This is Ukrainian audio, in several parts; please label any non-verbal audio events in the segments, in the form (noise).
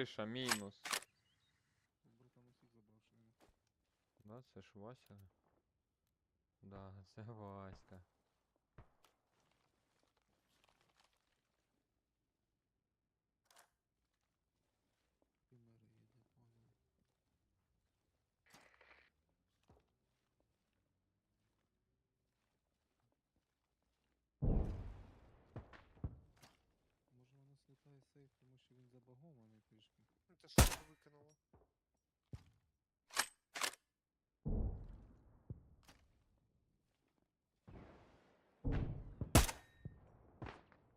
Криша, мінус. Братан усіх забрав, що. Да, це ж Вася. Да, це Васька. Примери їде, понял. Може воно слітає сейф, тому що він забагований трішки. Ну те що ти викинуло.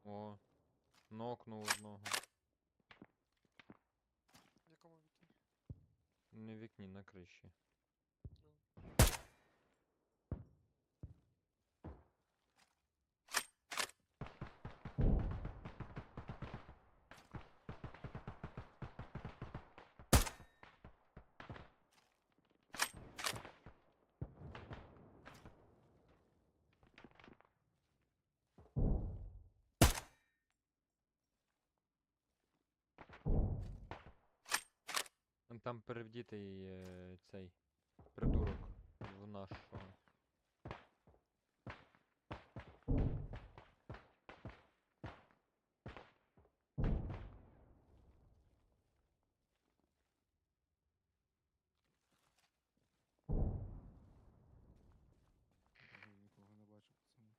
О, нокнув одного. В якому віті? Не в вікні, на криші. Ну. Там- Перевдітий е, цей придурок в нашого. Я нікого не бачу пацани.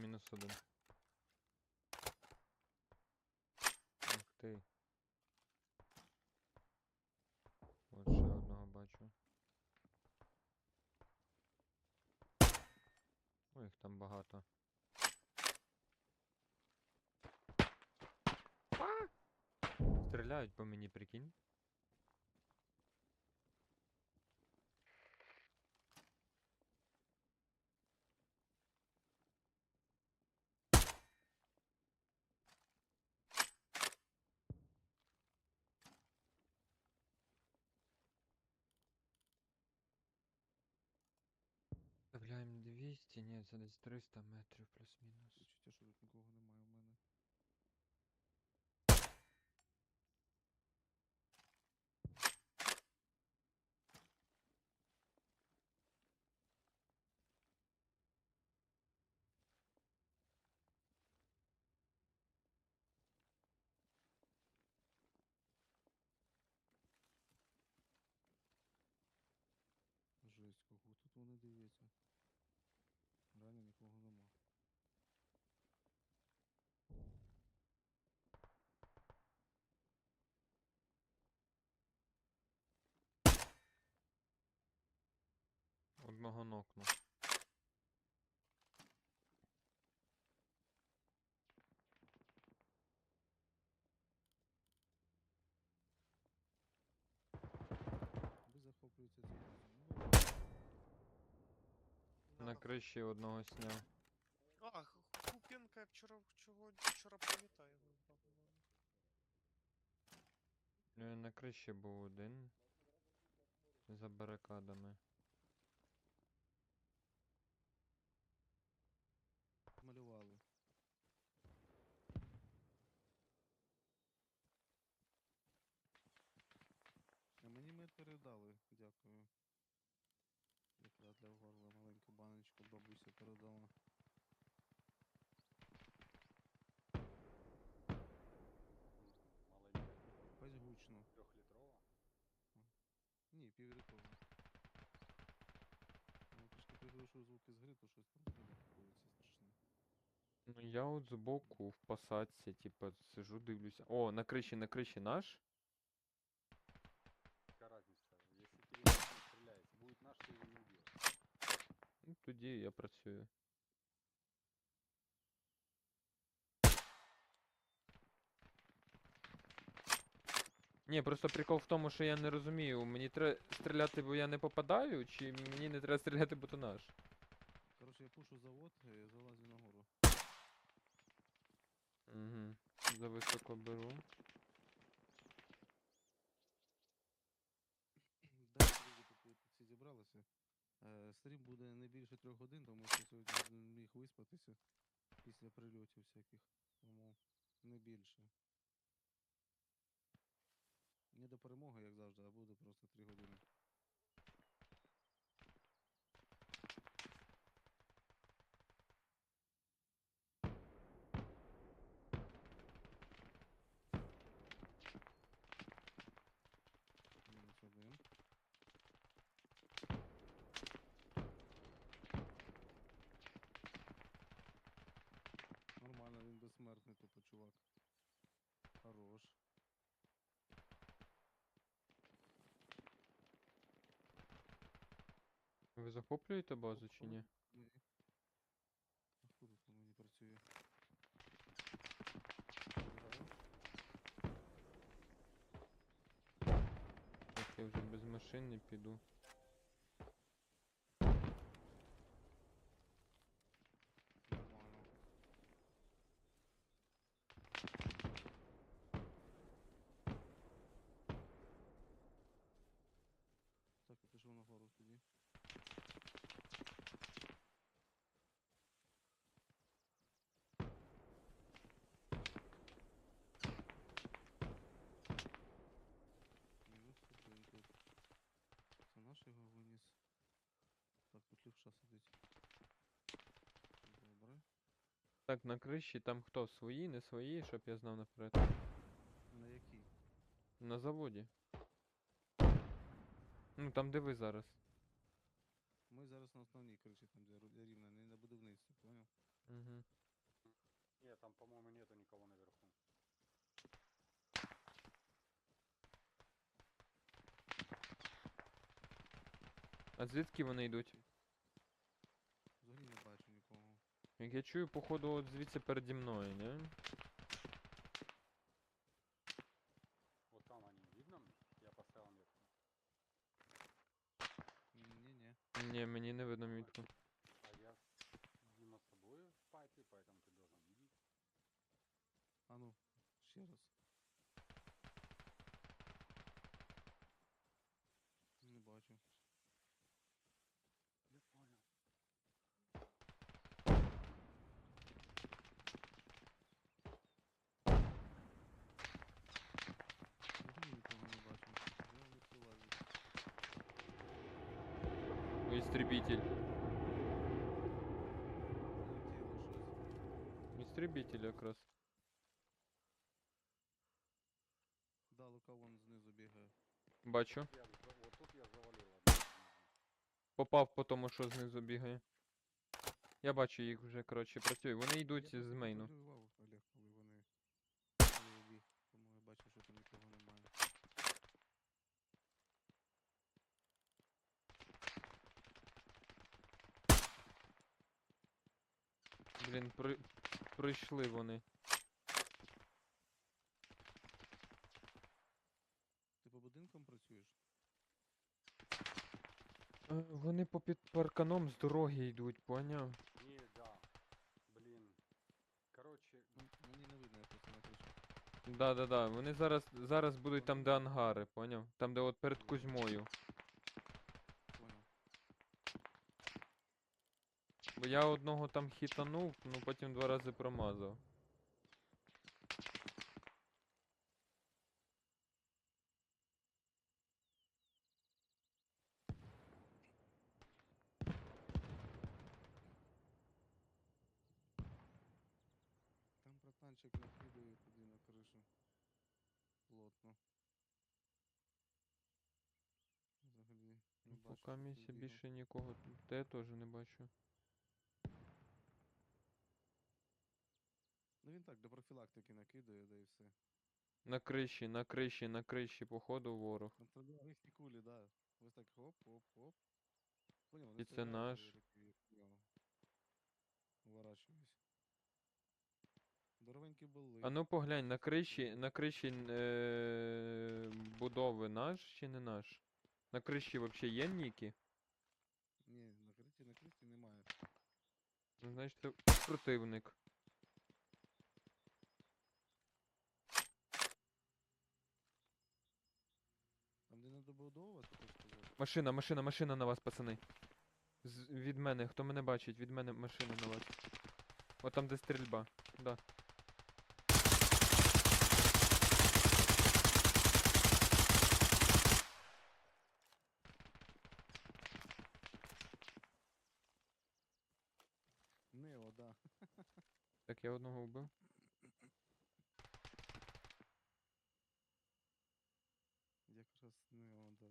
Мінус один. Ух ти. От ще одного бачу. Ой, їх там багато. Стріляють по мені, прикинь. 200, ні, це десь 300 метрів плюс-мінус. Відчуття, що тут нікого немає у мене. Жесть, кого тут вони дивляться. Реально нікого нема. Одного нокну. Ви захоплюєте цю базу. Ну, На криші одного сняв. А, Хупенка я вчора чого вчора пам'ятаю. вибрав. Е, На криші був один. За барикадами. малювали. А мені ми передали, дякую. Якраз для горла маленьку баночку бабуся передала. Маленька, Якось гучно. трьохлітрова. Ні, піврятова. Я трішки приглушив звуки з гри, то щось там відбувається страшне. Ну я от збоку в посадці, типа, сижу, дивлюся. О, на криші, на криші наш. Какая разница? Если перед ним стреляется, будет наш, ты его не убьешь. Ну, тоді я працюю. Ні, просто прикол в тому, що я не розумію, мені треба стріляти, бо я не попадаю, чи мені не треба стріляти, бо то наш. Коротше, я пушу завод і залазю нагору. Угу. За високо беру. Далі, коли ви тут всі зібралися. Е, Стрім буде не більше трьох годин, тому що сьогодні міг виспатися після прильотів всяких. Тому не більше. Не до перемоги, як завжди, а буде просто три години. Мінус один. Безсмертний, типу, чувак. Хорош. Ви захоплюєте базу чи ні? Ні. А хто тут мені працює? Так, я вже без машин не піду. Нормально. Так, я пішов на гору тоді. Мінус один тут. Це наш його виніс. Так, тут лівша сидить. Добре. Так, на криші там хто? Свої, не свої, щоб я знав наперед. На якій? На заводі. Ну там де ви зараз. Ми зараз на основній криші, там де ру- рівно, не на будівництві, понял? Угу. Нет, там, по-моему, нету никого наверху. А звідки вони йдуть? Взагалі не бачу нікого. Як я чую, походу, от звідси переді мною, не? Вот там они, видно? Я поставил метку. Ні-ні. Ні, мені не видно мітку. А я, Дима, с тобой в пайпе, поэтому ты должен видеть. А ну, ще раз. Не бачу. Я понял. Взагалі нікого не бачу. Я не прилазю. Істребитель. Полетіло Істребитель якраз. Да, Лука вон знизу бігає. Бачу. Я, вот тут я завалил снизу. Попав по тому, що знизу бігає. Я бачу їх вже, коротше, працюю. Вони йдуть из з мейну. патрулював, Олег, коли вони коли я біг, тому я бачу, що там нікого немає. Блін, при... прийшли вони. Ти по будинкам працюєш? Е, Вони по під парканом з дороги йдуть, поняв? Не, да. Блин. Короче, Ну, мені не видно, я просто на криші. Да-да-да. Вони зараз зараз будуть там, де ангари, поняв? Там, де от перед Кузьмою. Понял. Бо я одного там хітанув, ну потім два рази промазав. Там братанчик накидує туди на кришу. Плотно. Взагалі не бачу. Поки що хтось місця бігав. більше нікого. Та я теж не бачу. Ну він так, для профілактики накидує, да і все. На криші, на криші, на криші, походу ворог. Контролює їхні кулі, да. Ось так хоп-хоп-хоп. Понял, І вони це стріляють, наш. я такий, я Уворачуюсь. Здоровенькі були. А ну поглянь, на криші, на криші е- будови наш чи не наш? На криші взагалі є ніки? Ні, на криші, на криші немає. Ну, значить, це противник. Перебудовувати, ти сказав? Машина, машина, машина на вас, пацани. З, від мене, хто мене бачить, від мене машина на вас. От там, де стрільба. Да. Нео, да. Так, я одного вбив. Якраз Нео, да.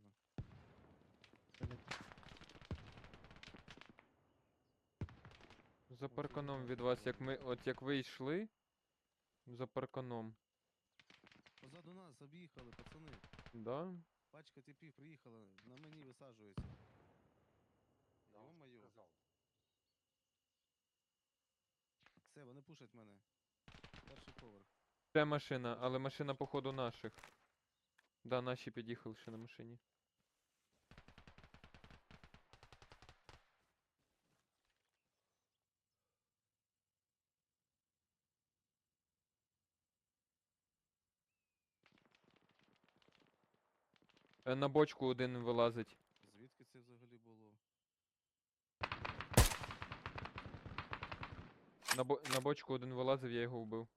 За Оце парканом якраз від вас, як ми, от як ви йшли. За парканом. Позаду нас об'їхали, пацани. Да? Пачка типів приїхала, на мені висаджується. Да, Ё-моё. Все, вони пушать мене. Перший поверх. Ще машина, але машина походу наших. Да, наші під'їхали ще на машині. Е, На бочку один вилазить. Звідки це взагалі було? На, бо... на бочку один вилазив, я його вбив.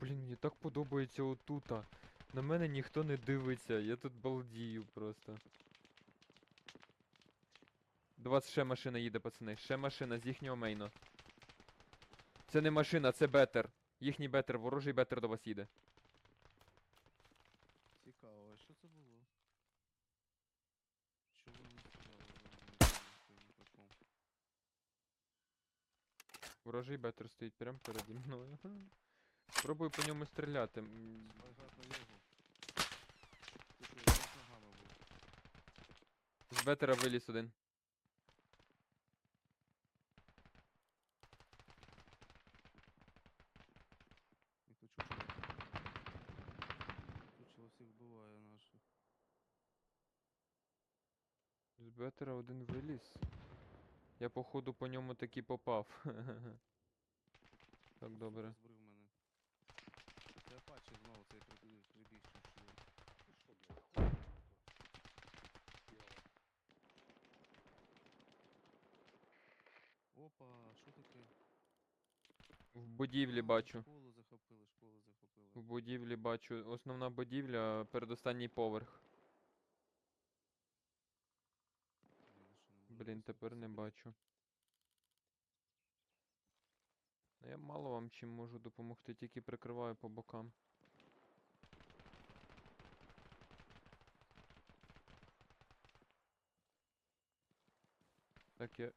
Блін, мені так подобається отута. На мене ніхто не дивиться, я тут балдію просто. До вас ще машина їде, пацани. Ще машина з їхнього мейна. Це не машина, це бетер. Їхній бетер, ворожий бетер до вас їде. Цікаво, а що це було? Чого ви не сказали? Я не знаю, що ні по чому. Ворожий бетер стоїть прямо переді мною. (laughs) Спробую по ньому стріляти. з бетера виліз один. З бетера один виліз. Я походу по ньому таки попав. (laughs) Так, добре. Збрив мене. Я бачив знову цей прибіг чучело. Ты блядь. Опа, що таке? В будівлі бачу. Школу захопили, школу захопили. В будівлі бачу. Основна будівля, передостанній поверх. Блін, тепер не бачу. Ну, Я мало вам чим можу допомогти, тільки прикриваю по бокам. Так, я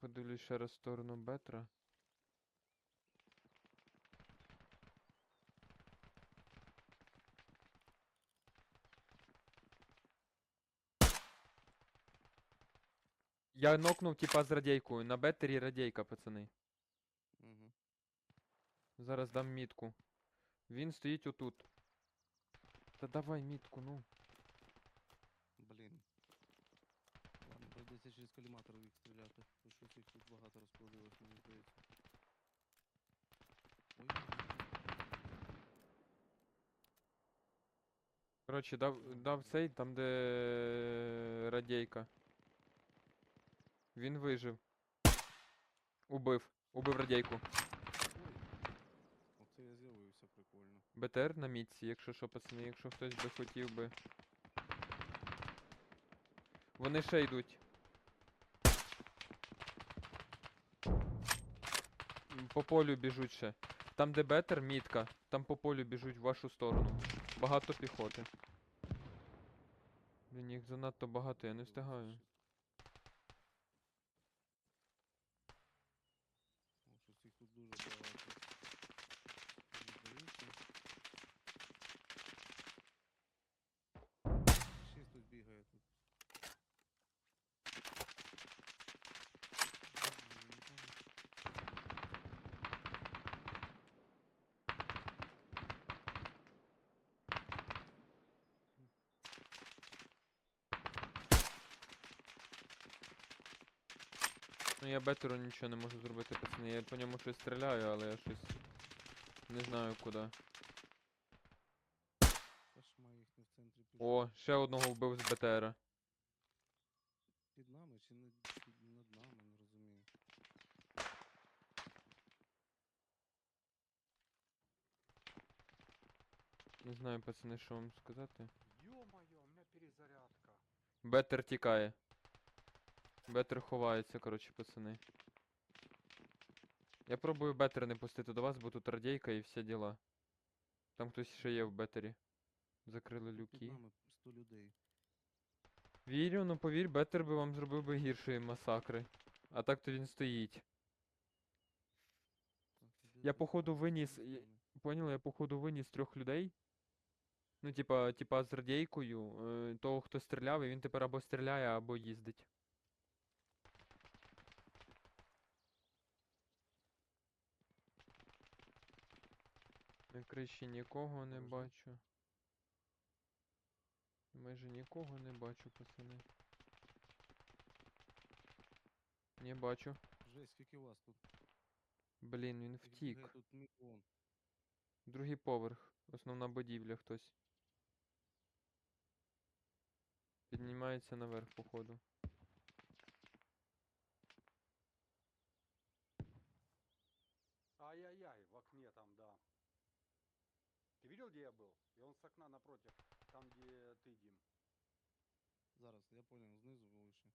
подивлюсь ще раз в сторону Бетра. Я нокнув типа з радійкою. На бетері радійка, пацани. Мгм. Зараз дам мітку. Він стоїть отут. Та давай мітку, ну. Блін. Ладно, прийдеться через коліматор їх стріляти. Бо щось їх тут багато розплодилось, мені здається. Ой. Коротше, дав, дав цей там, де радійка. Він вижив. Убив. Убив радійку. Оце я з'явився, прикольно. БТР на мітці, якщо що, пацани, якщо хтось би хотів би. Вони ще йдуть. По полю біжуть ще. Там, де бетер, мітка, там по полю біжуть в вашу сторону. Багато піхоти. Блін, їх занадто багато, я не встигаю. О, щось їх тут дуже багато. Мені здається. Шість тут бігає тут. Ладно, я не знаю. Ну я бетеру нічого не можу зробити, пацани. Я по ньому щось стріляю, але я щось не знаю куди. О, ще одного вбив з БТРа. Під нами чи над, над нами, не розумію. Не знаю, пацани, що вам сказати. Ё-моё, у меня перезарядка. Бетер тікає. Бетер ховається, коротше, пацани. Я пробую бетер не пустити до вас, бо тут радійка і всі діла. Там хтось ще є в бетері. Закрили Під люки. нами 100 людей. Вірю, ну повір, бетер би вам зробив би гіршої масакри. А так то він стоїть. Так, Я походу виніс, я- Поняли, я походу виніс трьох людей. Ну, типа, типа з радійкою, е, того, хто стріляв, і він тепер або стріляє, або їздить. На криші нікого не бачу. Майже нікого не бачу, пацани. Не бачу. Жесть, скільки вас тут? Блін, він втік. Тут мільйон. Другий поверх. Основна будівля хтось. Піднімається наверх, походу. Ай-яй-яй, в окне там, да. Ты видел, где я был? И он с окна напротив, там, где ты, Дим. Зараз, я понял, знизу вище.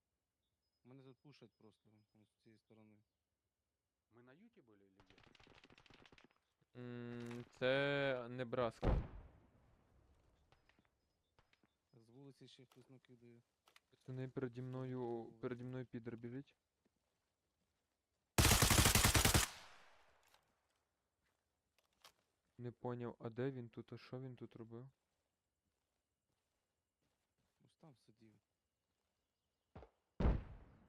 Мене тут пушать просто ось з цієї сторони. Мы на юте были или где? М, Це Небраска. З вулиці ще хтось накидає. Пацани переді мною. Переді мною підер біжить. Не поняв, а де він тут, а що він тут робив? Ось там сидів.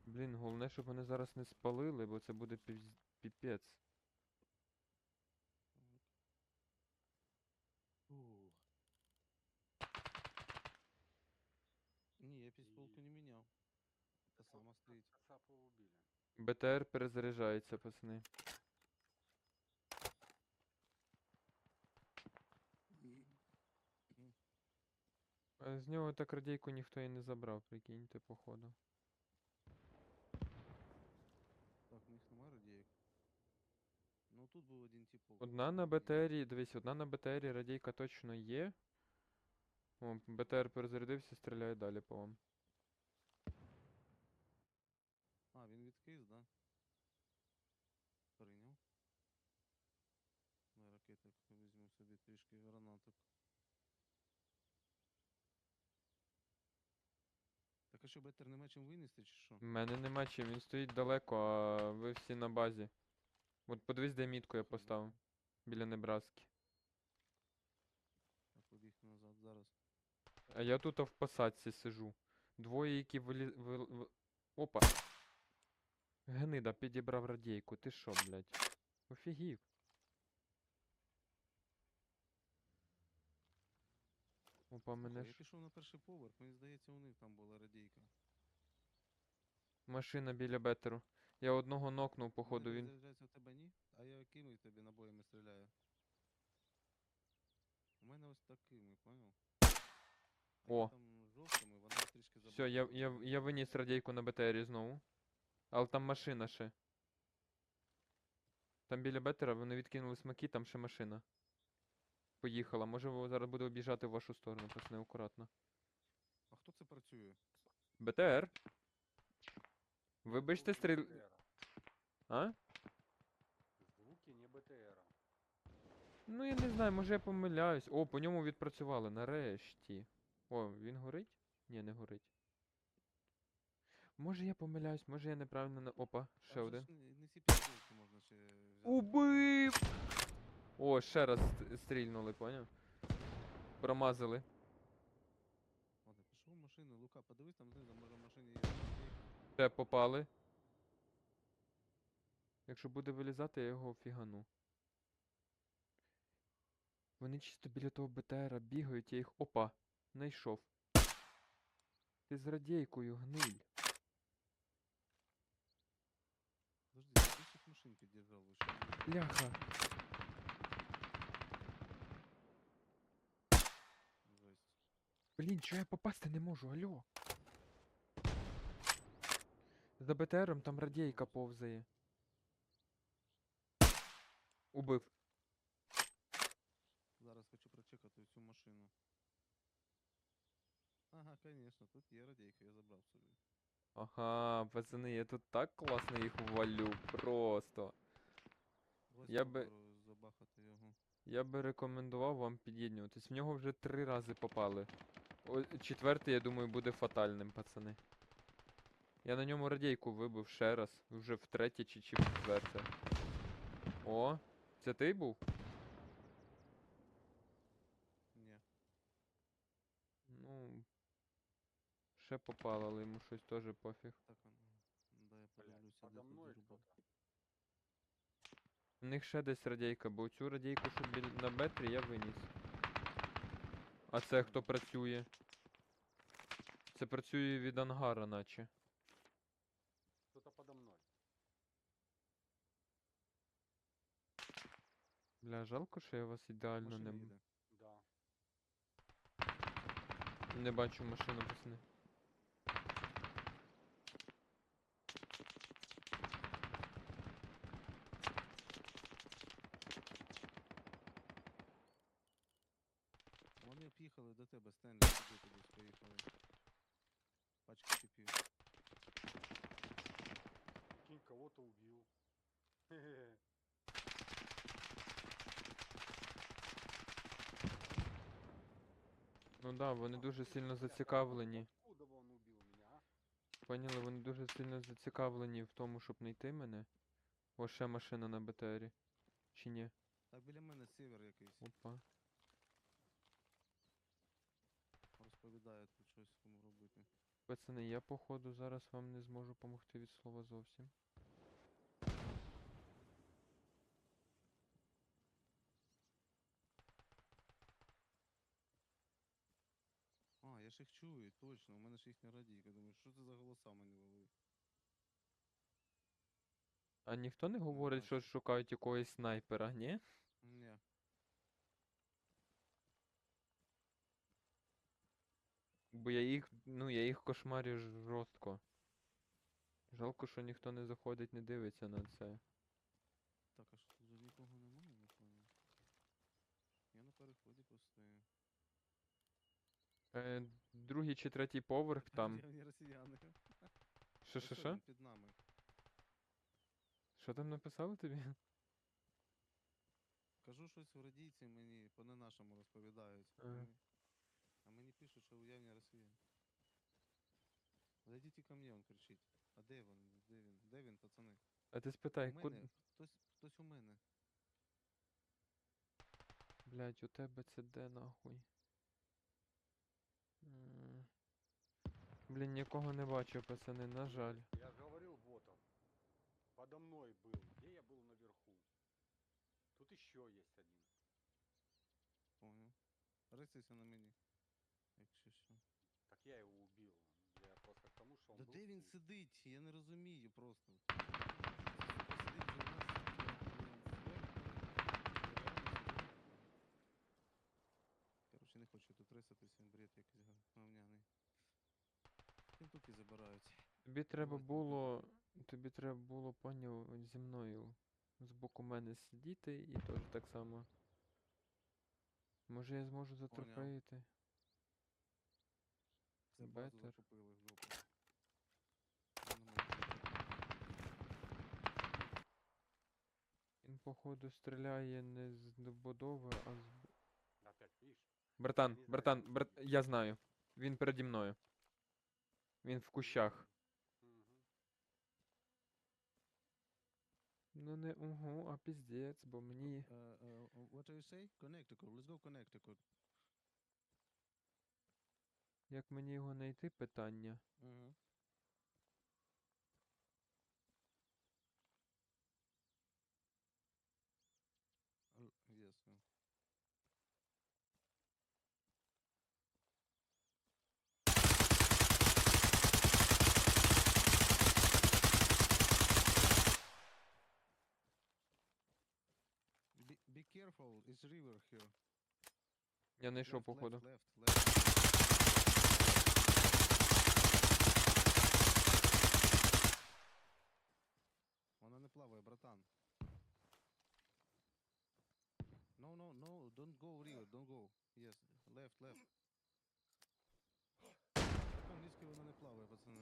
Блін, головне, щоб вони зараз не спалили, бо це буде піпець. Ух. Ні, я підстволку не міняв. Та сама стоїть. Кацапа убили. БТР перезаряджається, пацани. А з нього так радійку ніхто і не забрав, прикиньте, походу. Так, у них нема радійок. Ну тут був один типок. Одна на БТРі, дивись, одна на БТРі радійка точно є. О, БТР перезарядився, стріляє далі по вам. А, він відкис, да? Прийняв. На ракеток візьму собі трішки гранаток. А що, бетер нема чим винести, чи що? В мене нема чим, він стоїть далеко, а ви всі на базі. От подивись, де мітку я поставив. Біля Небраски. Так, побіг назад зараз. А я тут в посадці сижу. Двоє, які вилі... вил- в- Опа! Гнида підібрав радійку. Ти що, блядь? Офігів. Опа, мене я ж пішов на перший поверх, мені здається, у них там була радійка. машина біля бетеру. Я одного нокнув, походу, Мене він. заряджається в тебе ні? А я кимось тобі набоями стріляю. У мене ось такими, понял? А я О. там жовтими, вона трішки Все, я, я, я виніс радійку на БТРі знову. Але там машина ще. Там біля бетера вони відкинули смаки, там ще машина. Поїхала. Може зараз буде об'їжджати в вашу сторону, пацани, акуратно. А хто це працює? БТР? Вибачте, стріл... А? Звуки не БТРа. Ну я не знаю, може я помиляюсь. О, по ньому відпрацювали, нарешті. О, він горить? Ні, не горить. Може я помиляюсь, може я неправильно на. Опа, ще один. Не, не всі можна ще взяти. Убив! О, ще раз стрільнули, поняв? Промазали. Ладно, пішов в машину, Лука, подивись там знизу, може в машині є. Ще попали. Якщо буде вилізати, я його фігану. Вони чисто біля того БТРа бігають, я їх. Опа! Найшов. Ти з радійкою, гниль. Подожди, всіх машин під'їжджав лише. Бляха. Жесть. Блін, чого я попасти не можу, алло? За БТРом там радійка повзає. Убив. Зараз хочу прочекати цю машину. Ага, звісно, тут є радійка, я забрав собі. Ага, пацани, я тут так класно їх валю, просто. Я би- Забахати його. Я би рекомендував вам під'єднуватись. В нього вже три рази попали. О, четвертий, я думаю, буде фатальним, пацани. Я на ньому радійку вибив ще раз. Вже втретє чи, чи в четверте. О, це ти був? Ні. Ну. Ще попало, але йому щось теж пофіг. Так, да, я подивлюся, де тут. У них ще десь радійка, бо цю радійку, що біль... на бетрі, я виніс. А це хто працює? Це працює від ангара, наче. Кто-то подо мною. Бля, жалко, що я вас ідеально не. Да. не бачу машину, пацани. Вони об'їхали до тебе, Стенлі, туди кудись поїхали. Пачка типів. Кинь кого-то убил. Хе-хе. Ну да, вони дуже сильно зацікавлені. Поняли, вони дуже сильно зацікавлені в тому, щоб знайти мене. О, ще машина на БТРі. Чи ні? Так біля мене север якийсь. Опа. Розповідає тут щось кому робити. Пацани, я походу зараз вам не зможу помогти від слова зовсім. Ж їх чую, точно, у мене ж їхня радійка. Думаю, що це за голоса мені ловить? А ніхто не говорить, що шукають якогось снайпера, ні? Ні. Бо я їх, ну я їх кошмарю жорстко. Жалко, що ніхто не заходить, не дивиться на це. Так, а що тут нікого немає, не понял. Я на переході постою. Е, другий чи третій поверх там. Явні (laughs) росіяни. Що, що, що? Під нами. Що там написали тобі? Кажу щось в радійці мені, по не нашому розповідають. а Ага. мені- А мені пишуть, що уявні росіяни. Зайдіть ко мне, он кричить. А де він? Де він? Де він, пацани? А ти У спитай, куди. мене? Хтось, хтось у мене. Блять, у тебе це де нахуй? М. Блін, нікого не бачу, пацани, на жаль. Я же говорил, вот он. Подо мной был. Где я был наверху? Тут еще есть один. Понял. Рисайся на мені. Якщо що. Так я его убил. Я просто к тому, что он Да был де він тут. сидить? Я не розумію просто. Тобі треба було. Тобі треба було, поняв, зі мною з боку мене сидіти і теж так само. Може я зможу затрофеїти? Все, базу Бетер. захопили в жопу. Я не можу. Він, походу, стріляє не з добудови, а з. б- Опять, видишь? Братан, братан, брат... я знаю. Він переді мною. Він в кущах. Ну не угу, а піздець, бо мені. Uh, uh, what do you say? Connecticut. Let's go Connecticut. Як мені його знайти, питання. Угу. careful, it's river here. Я не йшов, походу. Left, left, left. Вона не плаває, братан. No, no, no, don't go river, don't go. Yes, left, left. Там низько вона не плаває, пацани.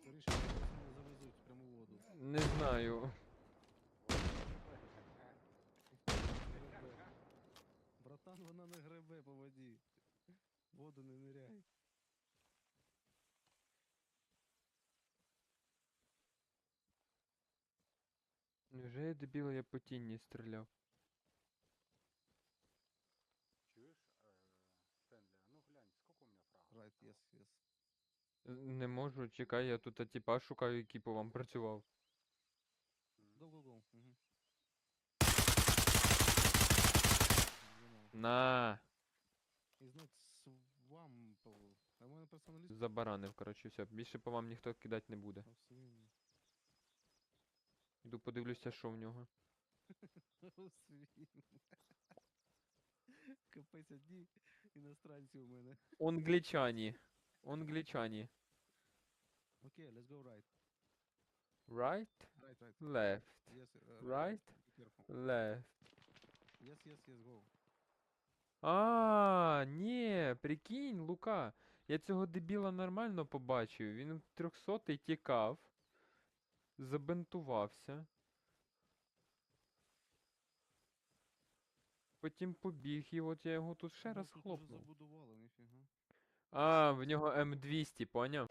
Скоріше, пацани завезуть в воду. Не знаю. Братан, вона не гребе по воді. Воду не ниряй. Невже я дебіл, я по тіні стріляв? Э, Стэнли, а ну глянь, сколько у меня фрагов? Right, yes, yes. Е, Не можу, чекай, я тут а, тіпа шукаю, який по вам працював. Go, go, go. Угу. На! Персоналіст Забаранив, коротше, все. Більше по вам ніхто кидати не буде. Іду подивлюся, що в нього. (laughs) (laughs) Капець одні іностранці у мене. Онглічані. Онглічані. Окей, let's go right. Right? Right, right. Left. Yes, uh, Right? Left. Yes, yes, yes, go. А, ні, прикинь, Лука. Я цього дебіла нормально побачив. Він 300 тікав. Забинтувався. Потім побіг, і от я його тут ще Ну, раз хлопнув. забудували, ніфіга. А, в нього М200, поняв?